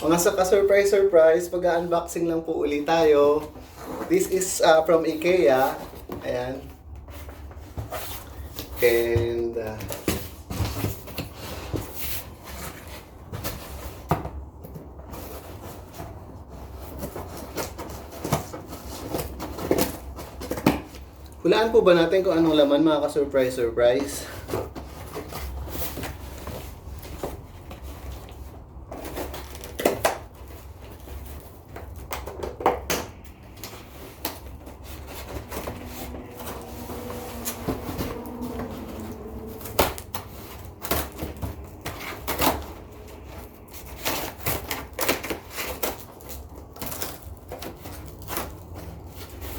Mga sa ka-surprise surprise, pag-unboxing lang po ulit tayo. This is uh, from IKEA. Ayan. And uh, Hulaan po ba natin kung anong laman mga ka-surprise surprise?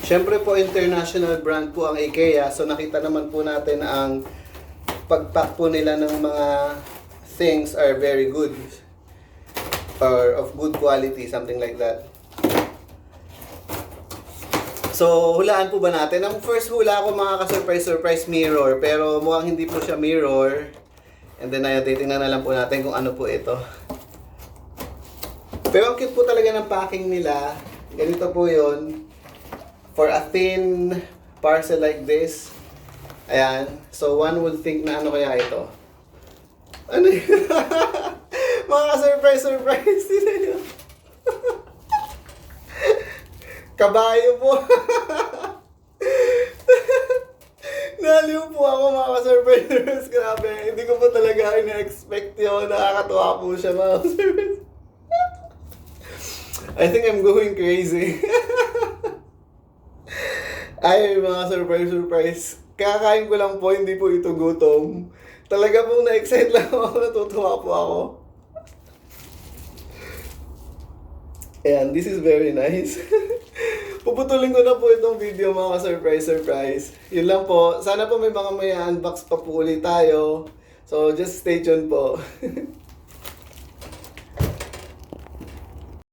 Siyempre po, international brand po ang IKEA. So nakita naman po natin ang pagpack po nila ng mga things are very good. Or of good quality, something like that. So, hulaan po ba natin? Ang first hula ko mga ka-surprise-surprise mirror. Pero mukhang hindi po siya mirror. And then, ayun, titingnan na lang po natin kung ano po ito. Pero ang cute po talaga ng packing nila. Ganito po yon For a thin parcel like this. Ayan. So, one would think na ano kaya ito. Ano yun? Mga surprise-surprise nila yun. Kabayo po. Naliw po ako mga surprise Grabe. Hindi ko po talaga ina-expect yun. Nakakatuwa po siya mga surprise. I think I'm going crazy. Ay, mga surprise, surprise. Kakain ko lang po, hindi po ito gutom. Talaga pong na-excite lang ako, natutuwa po ako. Ayan, this is very nice. Puputulin ko na po itong video mga surprise surprise. Yun lang po. Sana po may mga may unbox pa po ulit tayo. So, just stay tuned po.